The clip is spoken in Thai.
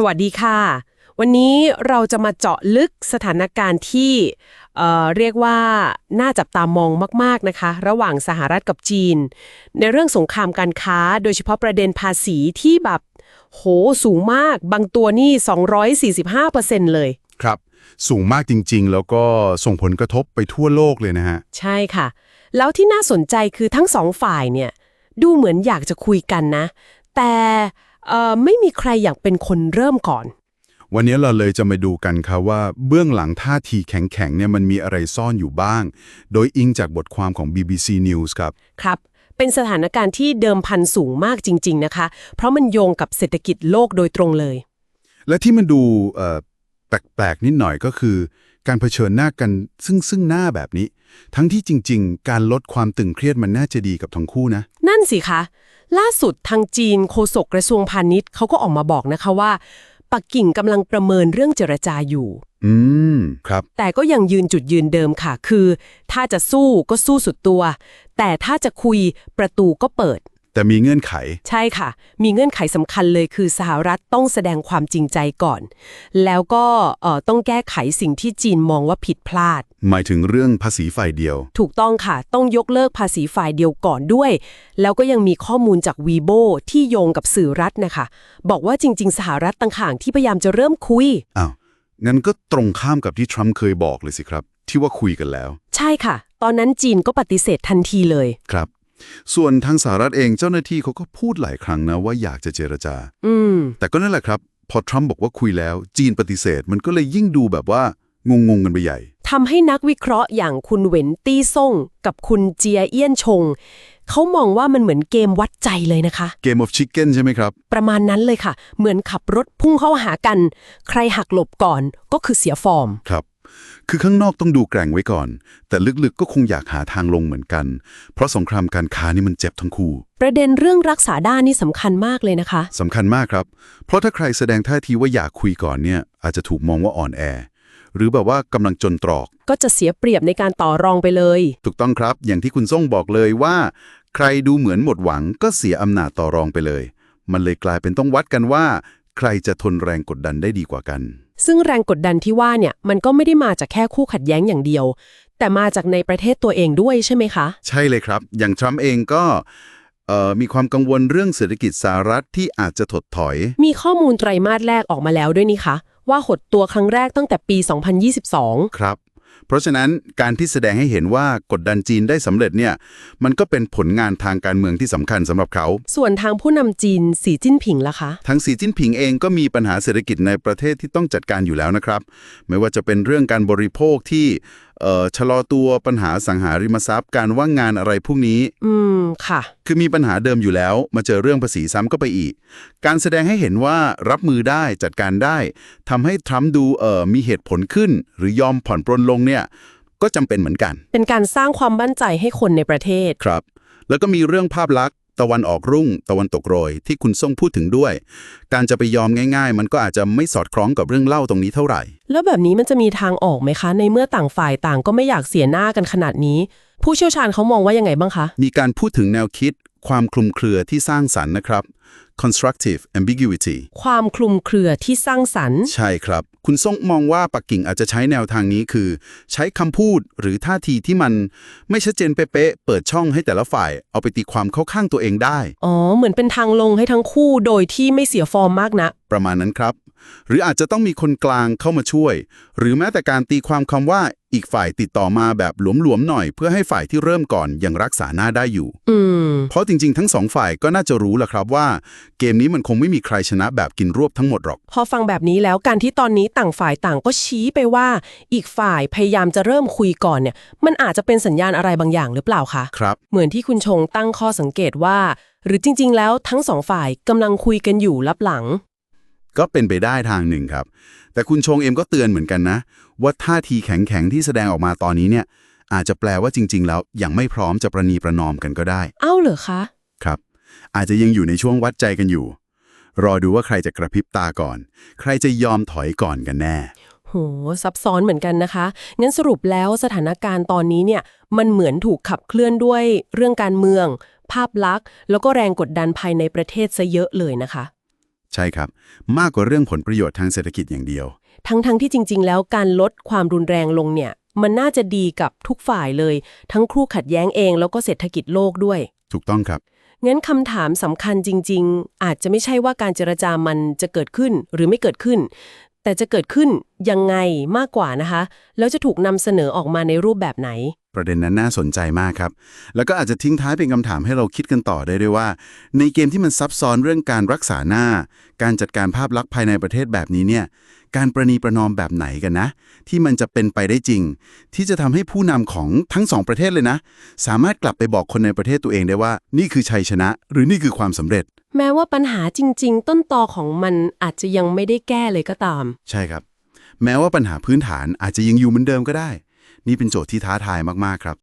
สวัสดีค่ะ วันนี้เราจะมาเจาะลึกสถานการณ์ที่เอ่อเรียกว่าน่าจับตามองมากๆนะคะ ระหว่างสหรัฐกับจีน ในเรื่องสงครามการค้า โดยเฉพาะประเด็นภาษีที่แบบโหสูงมาก บางตัวนี่ 245%เลย ครับ สูงมากจริงๆ แล้วก็ส่งผลกระทบไปทั่วโลกเลยนะฮะ ใช่ค่ะ แล้วที่น่าสนใจคือทั้งสองฝ่ายเนี่ย ดูเหมือนอยากจะคุยกันนะ แต่เอ่อ ไม่มีใครอยากเป็นคนเริ่มก่อน วันนี้เราเลยจะมาดูกันครับว่าเบื้องหลังท่าทีแข็งๆเนี่ยมันมีอะไรซ่อนอยู่บ้าง โดยอิงจากบทความของ BBC News ครับ ครับ เป็นสถานการณ์ที่เดิมพันสูงมากจริง ๆ นะคะ เพราะมันโยงกับเศรษฐกิจโลกโดยตรงเลย และที่มันดูเอ่อแปลกๆ นิดหน่อยก็คือ การเผชิญหน้ากันซึ่งซึ่งหน้าแบบนี้ ทั้งที่จริง ๆ การลดความตึงเครียดมันน่าจะดีกับทั้งคู่นะ นั่นสิคะ ล่าสุดทางจีนโฆษกกระทรวงพาณิชย์เขาก็ออกมาบอกนะคะว่า ปักกิ่งกำลังประเมินเรื่องเจรจาอยู่ อืม ครับ แต่ก็ยังยืนจุดยืนเดิมค่ะ คือ ถ้าจะสู้ก็สู้สุดตัว แต่ถ้าจะคุยประตูก็เปิด แต่มีเงื่อนไข ใช่ค่ะ มีเงื่อนไขสำคัญเลยคือสหรัฐต้องแสดงความจริงใจก่อน แล้วก็เอ่อต้องแก้ไขสิ่งที่จีนมองว่าผิดพลาด หมายถึงเรื่องภาษีฝ่ายเดียว ถูกต้องค่ะ ต้องยกเลิกภาษีฝ่ายเดียวก่อนด้วย แล้วก็ยังมีข้อมูลจากวีโบที่โยงกับสื่อรัฐนะคะ บอกว่าจริง ๆ สหรัฐต่างหากที่พยายามจะเริ่มคุย อ้าว งั้นก็ตรงข้ามกับที่ทรัมป์เคยบอกเลยสิครับ ที่ว่าคุยกันแล้ว ใช่ค่ะ ตอนนั้นจีนก็ปฏิเสธทันทีเลย ครับ ส่วนทางสหรัฐเองเจ้าหน้าที่เขาก็พูดหลายครั้งนะว่าอยากจะเจรจา อืม แต่ก็นั่นแหละครับ พอทรัมป์บอกว่าคุยแล้ว จีนปฏิเสธ มันก็เลยยิ่งดูแบบว่างงๆกันไปใหญ่ ทำให้นักวิเคราะห์อย่างคุณเหวินตี้ซ่ง กับคุณเจียเอี้ยนชง เขามองว่ามันเหมือนเกมวัดใจเลยนะคะ Game of Chicken ใช่ไหมครับ ประมาณนั้นเลยค่ะ เหมือนขับรถพุ่งเข้าหากัน ใครหักหลบก่อนก็คือเสียฟอร์ม ครับ คือข้างนอกต้องดูแกร่งไว้ก่อน แต่ลึกๆก็คงอยากหาทางลงเหมือนกัน เพราะสงครามการค้านี่มันเจ็บทั้งคู่ ประเด็นเรื่องรักษาด้านนี่สำคัญมากเลยนะคะ สำคัญมากครับ เพราะถ้าใครแสดงท่าทีว่าอยากคุยก่อนเนี่ยอาจจะถูกมองว่าอ่อนแอ หรือแบบว่ากำลังจนตรอก ก็จะเสียเปรียบในการต่อรองไปเลย ถูกต้องครับ อย่างที่คุณส่งบอกเลยว่า ใครดูเหมือนหมดหวังก็เสียอำนาจต่อรองไปเลย มันเลยกลายเป็นต้องวัดกันว่า ใครจะทนแรงกดดันได้ดีกว่ากัน ซึ่งแรงกดดันที่ว่าเนี่ยมันก็ไม่ได้มาจากแค่คู่ขัดแย้งอย่างเดียว แต่มาจากในประเทศตัวเองด้วยใช่ไหมคะ ใช่เลยครับ อย่างทรัมป์เองก็เอ่อมีความกังวลเรื่องเศรษฐกิจสหรัฐที่อาจจะถดถอย มีข้อมูลไตรมาสแรกออกมาแล้วด้วยนี่คะว่าหดตัวครั้งแรกตั้งแต่ปี 2022 ครับ เพราะฉะนั้นการที่แสดงให้เห็นว่ากดดันจีนได้สำเร็จเนี่ยมันก็เป็นผลงานทางการเมืองที่สำคัญสำหรับเขา ส่วนทางผู้นำจีนสีจิ้นผิงล่ะคะทั้งสีจิ้นผิงเองก็มีปัญหาเศรษฐกิจในประเทศที่ต้องจัดการอยู่แล้วนะครับ ไม่ว่าจะเป็นเรื่องการบริโภคที่เอ่อ ชะลอตัวปัญหาสังหาริมทรัพย์การว่างงานอะไรพวกนี้ อืม ค่ะ คือมีปัญหาเดิมอยู่แล้ว มาเจอเรื่องภาษีซ้ำก็ไปอีก การแสดงให้เห็นว่ารับมือได้จัดการได้ทำให้ทรัมป์ดูเอ่อมีเหตุผลขึ้น หรือยอมผ่อนปรนลงเนี่ย ก็จำเป็นเหมือนกัน เป็นการสร้างความมั่นใจให้คนในประเทศ ครับ แล้วก็มีเรื่องภาพลักษณ์ ตะวันออกรุ่ง ตะวันตกโรย ที่คุณส่งพูดถึงด้วย การจะไปยอมง่าย ๆ มันก็อาจจะไม่สอดคล้องกับเรื่องเล่าตรงนี้เท่าไหร่ แล้วแบบนี้มันจะมีทางออกไหมคะ ในเมื่อต่างฝ่ายต่างก็ไม่อยากเสียหน้ากันขนาดนี้ ผู้เชี่ยวชาญเขามองว่ายังไงบ้างคะ มีการพูดถึงแนวคิด ความคลุมเครือที่สร้างสรรค์นะครับ constructive ambiguity ความคลุมเครือที่สร้างสรรค์ ใช่ครับ คุณส่งมองว่าปักกิ่งอาจจะใช้แนวทางนี้คือ ใช้คำพูดหรือท่าทีที่มันไม่ชัดเจนเป๊ะๆเปิดช่องให้แต่ละฝ่ายเอาไปตีความเข้าข้างตัวเองได้ อ๋อ เหมือนเป็นทางลงให้ทั้งคู่โดยที่ไม่เสียฟอร์มมากนะ ประมาณนั้นครับ หรืออาจจะต้องมีคนกลางเข้ามาช่วย หรือแม้แต่การตีความคำว่าอีกฝ่ายติดต่อมาแบบหลวมๆหน่อย เพื่อให้ฝ่ายที่เริ่มก่อนยังรักษาหน้าได้อยู่ อืม เพราะจริงๆ ทั้งสองฝ่ายก็น่าจะรู้แหละครับว่าเกมนี้มันคงไม่มีใครชนะแบบกินรวบทั้งหมดหรอก พอฟังแบบนี้แล้วการที่ตอนนี้ต่างฝ่ายต่างก็ชี้ไปว่า อีกฝ่ายพยายามจะเริ่มคุยก่อนเนี่ย มันอาจจะเป็นสัญญาณอะไรบางอย่างหรือเปล่าคะครับ เหมือนที่คุณชงตั้งข้อสังเกตว่า หรือจริง ๆ แล้วทั้งสองฝ่ายกำลังคุยกันอยู่ลับหลัง ก็เป็นไปได้ทางหนึ่งครับ แต่คุณชงเอ็มก็เตือนเหมือนกันนะ ว่าท่าทีแข็งๆที่แสดงออกมาตอนนี้เนี่ยอาจจะแปลว่าจริง ๆ แล้วยังไม่พร้อมจะประนีประนอมกันก็ได้ เอ้าเหรอคะครับ อาจจะยังอยู่ในช่วงวัดใจกันอยู่ รอดูว่าใครจะกระพริบตาก่อน ใครจะยอมถอยก่อนกันแน่โหซับซ้อนเหมือนกันนะคะ งั้นสรุปแล้วสถานการณ์ตอนนี้เนี่ย มันเหมือนถูกขับเคลื่อนด้วยเรื่องการเมือง ภาพลักษณ์ แล้วก็แรงกดดันภายในประเทศซะเยอะเลยนะคะ ใช่ครับ มากกว่าเรื่องผลประโยชน์ทางเศรษฐกิจอย่างเดียว ทั้งๆที่จริง ๆ แล้วการลดความรุนแรงลงเนี่ย มันน่าจะดีกับทุกฝ่ายเลย ทั้งคู่ขัดแย้งเองแล้วก็เศรษฐกิจโลกด้วย ถูกต้องครับ งั้นคำถามสำคัญจริง ๆ อาจจะไม่ใช่ว่าการเจรจามันจะเกิดขึ้นหรือไม่เกิดขึ้น แต่จะเกิดขึ้นยังไงมากกว่านะคะ แล้วจะถูกนำเสนอออกมาในรูปแบบไหน ประเด็นนั้นน่าสนใจมากครับ แล้วก็อาจจะทิ้งท้ายเป็นคำถามให้เราคิดกันต่อได้ด้วยว่า ในเกมที่มันซับซ้อนเรื่องการรักษาหน้า การจัดการภาพลักษณ์ภายในประเทศแบบนี้เนี่ย การประนีประนอมแบบไหนกันนะ ที่มันจะเป็นไปได้จริง ที่จะทำให้ผู้นำของทั้งสองประเทศเลยนะ สามารถกลับไปบอกคนในประเทศตัวเองได้ว่า นี่คือชัยชนะ หรือนี่คือความสำเร็จ แม้ว่าปัญหาจริง ๆ ต้นตอของมันอาจจะยังไม่ได้แก้เลยก็ตาม ใช่ครับ แม้ว่าปัญหาพื้นฐานอาจจะยังอยู่เหมือนเดิมก็ได้ นี่เป็นโจทย์ที่ท้าทายมากๆครับ